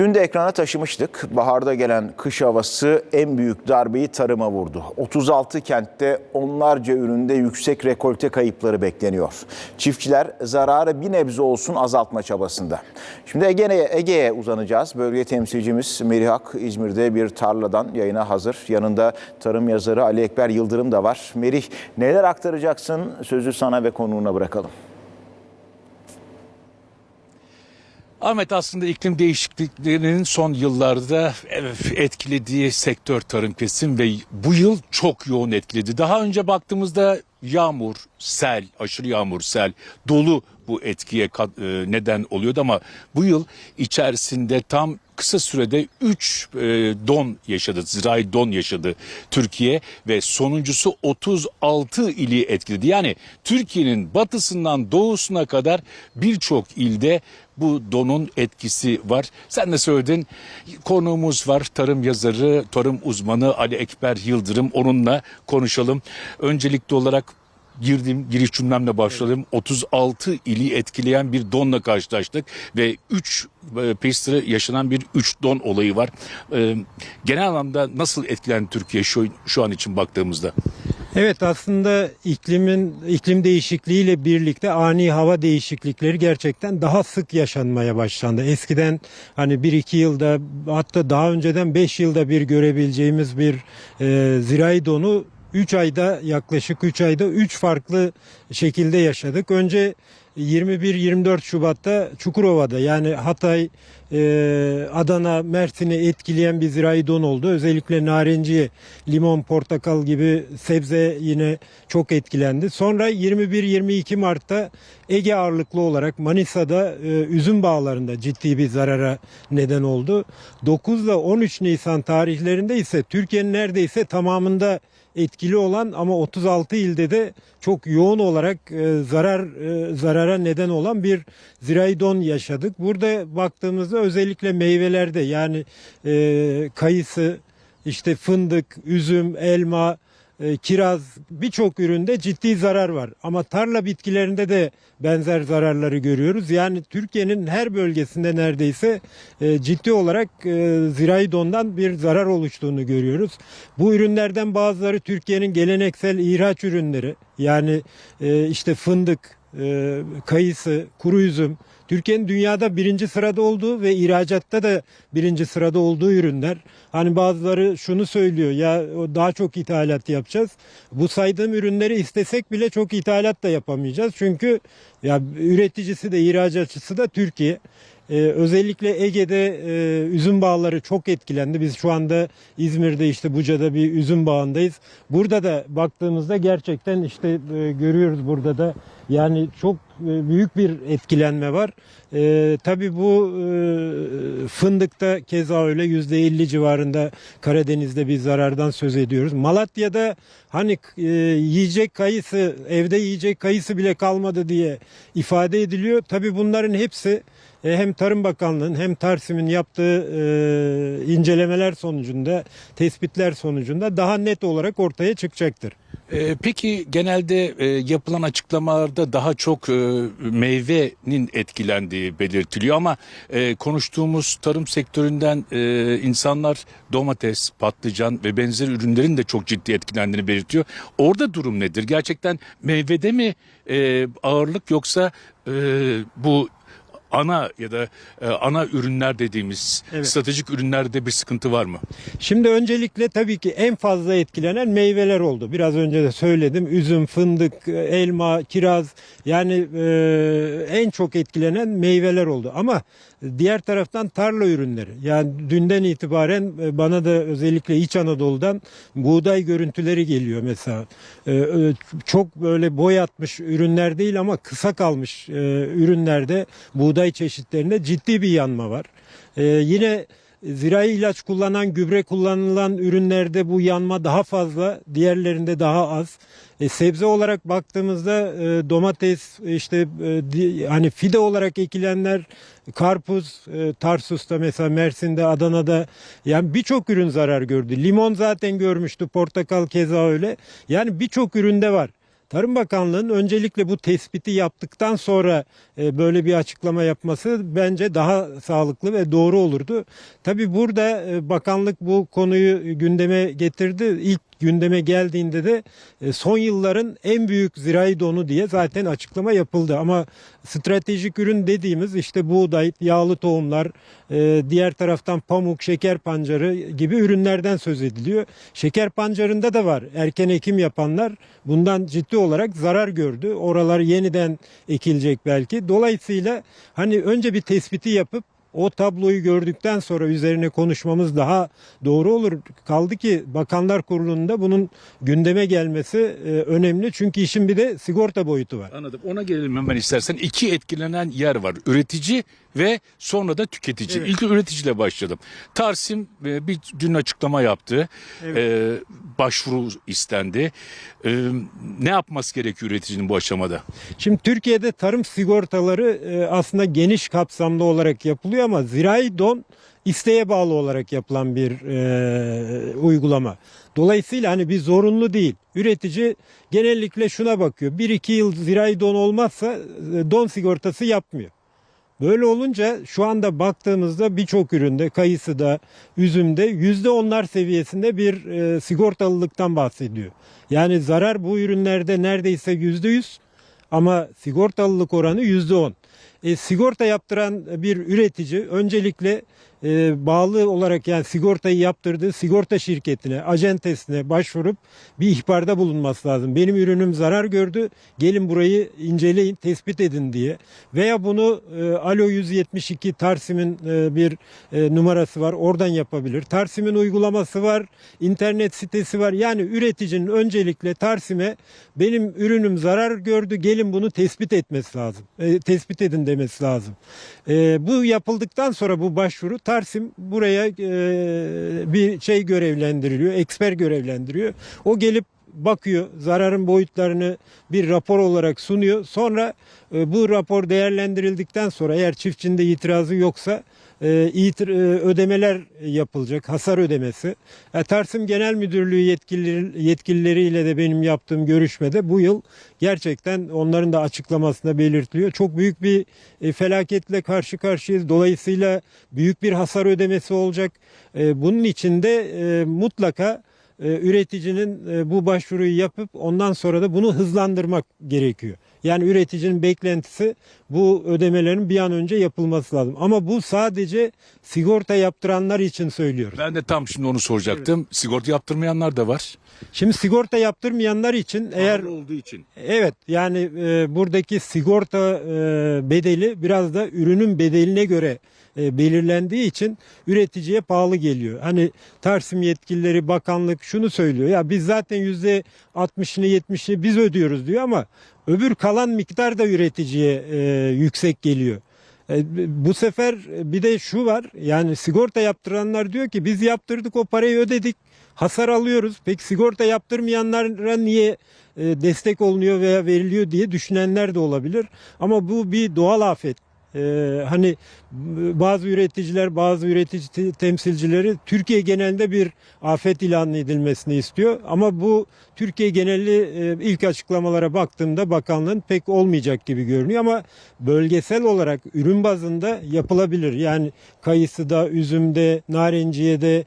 Dün de ekrana taşımıştık. Baharda gelen kış havası en büyük darbeyi tarıma vurdu. 36 kentte onlarca üründe yüksek rekolte kayıpları bekleniyor. Çiftçiler zararı bir nebze olsun azaltma çabasında. Şimdi Ege'ye Ege'ye uzanacağız. Bölge temsilcimiz Merihak İzmir'de bir tarladan yayına hazır. Yanında tarım yazarı Ali Ekber Yıldırım da var. Merih neler aktaracaksın? Sözü sana ve konuğuna bırakalım. Ahmet aslında iklim değişikliklerinin son yıllarda etkilediği sektör tarım kesim ve bu yıl çok yoğun etkiledi. Daha önce baktığımızda yağmur, sel, aşırı yağmur, sel, dolu bu etkiye e, neden oluyordu ama bu yıl içerisinde tam kısa sürede 3 don yaşadı, zirai don yaşadı Türkiye ve sonuncusu 36 ili etkiledi. Yani Türkiye'nin batısından doğusuna kadar birçok ilde bu donun etkisi var. Sen de söyledin konuğumuz var tarım yazarı, tarım uzmanı Ali Ekber Yıldırım onunla konuşalım. Öncelikli olarak girdiğim giriş cümlemle başlayalım. 36 ili etkileyen bir donla karşılaştık ve 3 pestere yaşanan bir 3 don olayı var. Ee, genel anlamda nasıl etkilendi Türkiye şu, şu an için baktığımızda? Evet aslında iklimin iklim değişikliğiyle birlikte ani hava değişiklikleri gerçekten daha sık yaşanmaya başlandı. Eskiden hani 1-2 yılda hatta daha önceden 5 yılda bir görebileceğimiz bir e, zirai donu 3 ayda yaklaşık 3 ayda 3 farklı şekilde yaşadık. Önce 21-24 Şubat'ta Çukurova'da yani Hatay, e, Adana, Mersin'i etkileyen bir zirai don oldu. Özellikle narenciye, limon, portakal gibi sebze yine çok etkilendi. Sonra 21-22 Mart'ta Ege ağırlıklı olarak Manisa'da e, üzüm bağlarında ciddi bir zarara neden oldu. 9 ile 13 Nisan tarihlerinde ise Türkiye'nin neredeyse tamamında etkili olan ama 36 ilde de çok yoğun olarak e, zarar e, zarara neden olan bir zirai don yaşadık. Burada baktığımızda özellikle meyvelerde yani e, kayısı, işte fındık, üzüm, elma, e, kiraz birçok üründe ciddi zarar var. Ama tarla bitkilerinde de benzer zararları görüyoruz. Yani Türkiye'nin her bölgesinde neredeyse e, ciddi olarak e, zirai dondan bir zarar oluştuğunu görüyoruz. Bu ürünlerden bazıları Türkiye'nin geleneksel ihraç ürünleri. Yani işte fındık, e, kayısı, kuru üzüm, Türkiye'nin dünyada birinci sırada olduğu ve ihracatta da birinci sırada olduğu ürünler. Hani bazıları şunu söylüyor ya daha çok ithalat yapacağız. Bu saydığım ürünleri istesek bile çok ithalat da yapamayacağız. Çünkü ya üreticisi de ihracatçısı da Türkiye. Ee, özellikle Ege'de e, üzüm bağları çok etkilendi. Biz şu anda İzmir'de işte Buca'da bir üzüm bağındayız. Burada da baktığımızda gerçekten işte e, görüyoruz burada da yani çok e, büyük bir etkilenme var. E, tabii bu e, fındıkta keza öyle %50 civarında Karadeniz'de bir zarardan söz ediyoruz. Malatya'da hani e, yiyecek kayısı evde yiyecek kayısı bile kalmadı diye ifade ediliyor. Tabii bunların hepsi e, hem Tarım Bakanlığı'nın hem Tarsim'in yaptığı e, incelemeler sonucunda, tespitler sonucunda daha net olarak ortaya çıkacaktır. Ee, peki genelde e, yapılan açıklamalarda daha çok e, meyvenin etkilendiği belirtiliyor ama e, konuştuğumuz tarım sektöründen e, insanlar domates, patlıcan ve benzer ürünlerin de çok ciddi etkilendiğini belirtiyor. Orada durum nedir? Gerçekten meyvede mi e, ağırlık yoksa e, bu ana ya da e, ana ürünler dediğimiz Evet. stratejik ürünlerde bir sıkıntı var mı? Şimdi öncelikle tabii ki en fazla etkilenen meyveler oldu. Biraz önce de söyledim. Üzüm, fındık, elma, kiraz yani e, en çok etkilenen meyveler oldu. Ama diğer taraftan tarla ürünleri. Yani dünden itibaren e, bana da özellikle İç Anadolu'dan buğday görüntüleri geliyor mesela. E, e, çok böyle boy atmış ürünler değil ama kısa kalmış e, ürünlerde buğday çeşitlerinde ciddi bir yanma var. E, yine Zirai ilaç kullanan, gübre kullanılan ürünlerde bu yanma daha fazla, diğerlerinde daha az. E, sebze olarak baktığımızda e, domates, işte e, di- hani fide olarak ekilenler, karpuz, e, Tarsus'ta mesela Mersin'de, Adana'da yani birçok ürün zarar gördü. Limon zaten görmüştü, portakal keza öyle. Yani birçok üründe var. Tarım Bakanlığı'nın öncelikle bu tespiti yaptıktan sonra e, böyle bir açıklama yapması bence daha sağlıklı ve doğru olurdu. Tabi burada e, bakanlık bu konuyu gündeme getirdi. İlk gündeme geldiğinde de e, son yılların en büyük zirai donu diye zaten açıklama yapıldı. Ama stratejik ürün dediğimiz işte buğday, yağlı tohumlar, e, diğer taraftan pamuk, şeker pancarı gibi ürünlerden söz ediliyor. Şeker pancarında da var. Erken ekim yapanlar bundan ciddi olarak zarar gördü. Oralar yeniden ekilecek belki. Dolayısıyla hani önce bir tespiti yapıp o tabloyu gördükten sonra üzerine konuşmamız daha doğru olur. Kaldı ki Bakanlar Kurulu'nda bunun gündeme gelmesi e, önemli. Çünkü işin bir de sigorta boyutu var. Anladım. Ona gelelim hemen istersen. İki etkilenen yer var. Üretici ve sonra da tüketici. Evet. İlk üreticiyle başladım. Tarsim e, bir dün açıklama yaptı. E, başvuru istendi. E, ne yapması gerekiyor üreticinin bu aşamada? Şimdi Türkiye'de tarım sigortaları e, aslında geniş kapsamlı olarak yapılıyor ama zirai don isteğe bağlı olarak yapılan bir e, uygulama. Dolayısıyla hani bir zorunlu değil. Üretici genellikle şuna bakıyor. 1-2 yıl zirai don olmazsa e, don sigortası yapmıyor. Böyle olunca şu anda baktığımızda birçok üründe, kayısıda, üzümde yüzde onlar seviyesinde bir e, sigortalılıktan bahsediyor. Yani zarar bu ürünlerde neredeyse yüzde yüz ama sigortalılık oranı yüzde on. E, sigorta yaptıran bir üretici öncelikle e, bağlı olarak yani sigortayı yaptırdığı sigorta şirketine, acentesine başvurup bir ihbarda bulunması lazım. Benim ürünüm zarar gördü, gelin burayı inceleyin, tespit edin diye. Veya bunu e, Alo 172 Tarsim'in e, bir e, numarası var, oradan yapabilir. Tarsim'in uygulaması var, internet sitesi var. Yani üreticinin öncelikle Tarsim'e benim ürünüm zarar gördü, gelin bunu tespit etmesi lazım. E, tespit edin demesi lazım. E, bu yapıldıktan sonra bu başvuru Tarsim buraya e, bir şey görevlendiriliyor, eksper görevlendiriyor. O gelip bakıyor, zararın boyutlarını bir rapor olarak sunuyor. Sonra e, bu rapor değerlendirildikten sonra eğer çiftçinin de itirazı yoksa e, itir- e, ödemeler yapılacak, hasar ödemesi. E, Tarsim Genel Müdürlüğü yetkilileri, yetkilileriyle de benim yaptığım görüşmede bu yıl gerçekten onların da açıklamasında belirtiliyor. Çok büyük bir e, felaketle karşı karşıyayız. Dolayısıyla büyük bir hasar ödemesi olacak. E, bunun için de e, mutlaka üreticinin e, bu başvuruyu yapıp ondan sonra da bunu hızlandırmak gerekiyor. Yani üreticinin beklentisi bu ödemelerin bir an önce yapılması lazım. Ama bu sadece sigorta yaptıranlar için söylüyoruz. Ben de tam şimdi onu soracaktım. Sigorta yaptırmayanlar da var. Şimdi sigorta yaptırmayanlar için eğer Pahalı olduğu için. Evet yani e, buradaki sigorta e, bedeli biraz da ürünün bedeline göre e, belirlendiği için üreticiye pahalı geliyor. Hani Tarsim yetkilileri bakanlık şunu söylüyor ya biz zaten yüzde 60'ını 70'ini biz ödüyoruz diyor ama öbür kalan miktar da üreticiye e, yüksek geliyor. E, Bu sefer bir de şu var yani sigorta yaptıranlar diyor ki biz yaptırdık o parayı ödedik hasar alıyoruz. Peki sigorta yaptırmayanlara niye e, destek olunuyor veya veriliyor diye düşünenler de olabilir. Ama bu bir doğal afet. E, hani bazı üreticiler, bazı üretici te- temsilcileri Türkiye genelinde bir afet ilan edilmesini istiyor. Ama bu Türkiye geneli e, ilk açıklamalara baktığımda bakanlığın pek olmayacak gibi görünüyor ama bölgesel olarak ürün bazında yapılabilir. Yani kayısıda, üzümde, narenciyede,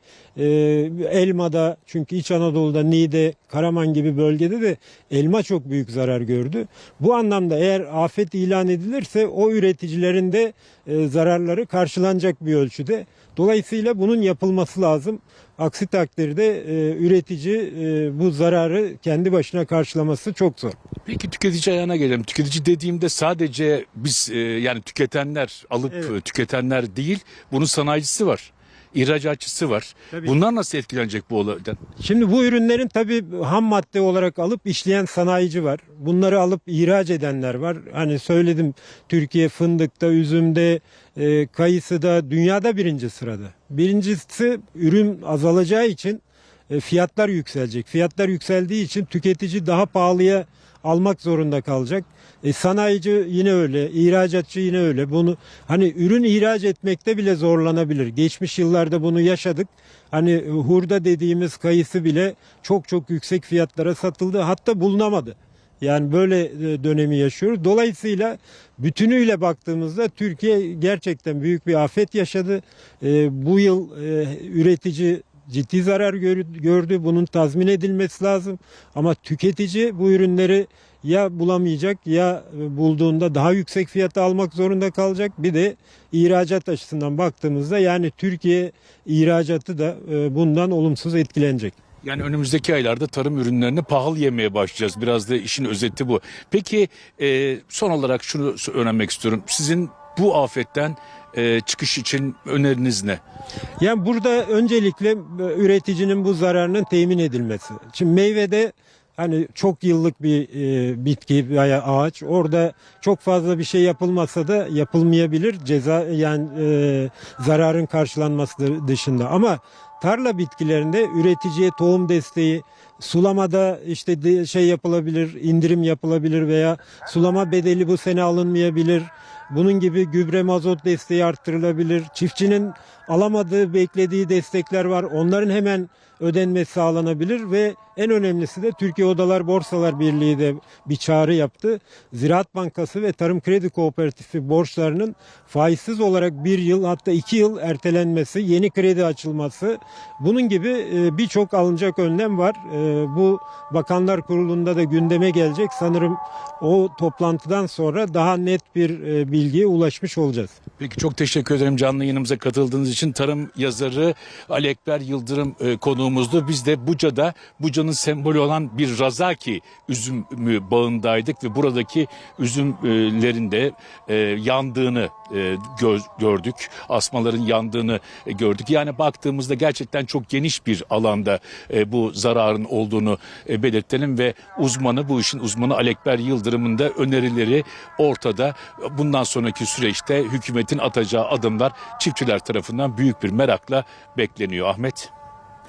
elmada çünkü İç Anadolu'da Niğde, Karaman gibi bölgede de elma çok büyük zarar gördü. Bu anlamda eğer afet ilan edilirse o üreticilerin de e, zararları karşılanacak bir ölçüde. Dolayısıyla bunun yapılması lazım. Aksi takdirde e, üretici e, bu zararı kendi başına karşılaması çok zor. Peki tüketici ayağına gelelim. Tüketici dediğimde sadece biz e, yani tüketenler alıp Evet. tüketenler değil bunun sanayicisi var. İhracatçısı var. Tabii. Bunlar nasıl etkilenecek bu olaydan? Şimdi bu ürünlerin tabii ham madde olarak alıp işleyen sanayici var. Bunları alıp ihraç edenler var. Hani söyledim Türkiye fındıkta, üzümde, e, kayısıda dünyada birinci sırada. Birincisi ürün azalacağı için e, fiyatlar yükselecek. Fiyatlar yükseldiği için tüketici daha pahalıya almak zorunda kalacak. E, sanayici yine öyle, ihracatçı yine öyle. Bunu hani ürün ihraç etmekte bile zorlanabilir. Geçmiş yıllarda bunu yaşadık. Hani e, hurda dediğimiz kayısı bile çok çok yüksek fiyatlara satıldı. Hatta bulunamadı. Yani böyle e, dönemi yaşıyoruz. Dolayısıyla bütünüyle baktığımızda Türkiye gerçekten büyük bir afet yaşadı. Bu yıl üretici ciddi zarar gör- gördü. Bunun tazmin edilmesi lazım. Ama tüketici bu ürünleri ya bulamayacak ya bulduğunda daha yüksek fiyata almak zorunda kalacak. Bir de ihracat açısından baktığımızda yani Türkiye ihracatı da e, bundan olumsuz etkilenecek. Yani önümüzdeki aylarda tarım ürünlerini pahalı yemeye başlayacağız. Biraz da işin özeti bu. Peki e, son olarak şunu öğrenmek istiyorum. Sizin bu afetten e, çıkış için öneriniz ne? Yani burada öncelikle e, üreticinin bu zararının temin edilmesi. Şimdi meyvede hani çok yıllık bir e, bitki veya ağaç orada çok fazla bir şey yapılmasa da yapılmayabilir ceza yani e, zararın karşılanması dı- dışında ama tarla bitkilerinde üreticiye tohum desteği sulamada işte şey yapılabilir indirim yapılabilir veya sulama bedeli bu sene alınmayabilir bunun gibi gübre mazot desteği arttırılabilir. Çiftçinin alamadığı, beklediği destekler var. Onların hemen ödenmesi sağlanabilir ve en önemlisi de Türkiye Odalar Borsalar Birliği de bir çağrı yaptı. Ziraat Bankası ve Tarım Kredi Kooperatifi borçlarının faizsiz olarak bir yıl hatta iki yıl ertelenmesi, yeni kredi açılması bunun gibi e, birçok alınacak önlem var. E, Bu Bakanlar Kurulu'nda da gündeme gelecek. Sanırım o toplantıdan sonra daha net bir e, bilgiye ulaşmış olacağız. Peki çok teşekkür ederim canlı yayınımıza katıldığınız için. Tarım yazarı Ali Ekber Yıldırım e, konuğumuzdu. Biz de Buca'da, Buca'nın sembolü olan bir Razaki üzümü bağındaydık ve buradaki üzümlerin de e, yandığını e, gördük. Asmaların yandığını e, gördük. Yani baktığımızda gerçekten çok geniş bir alanda bu zararın olduğunu belirtelim ve uzmanı bu işin uzmanı Ali Ekber Yıldırım'ın da önerileri ortada. Bundan sonraki süreçte hükümetin atacağı adımlar çiftçiler tarafından büyük bir merakla bekleniyor Ahmet.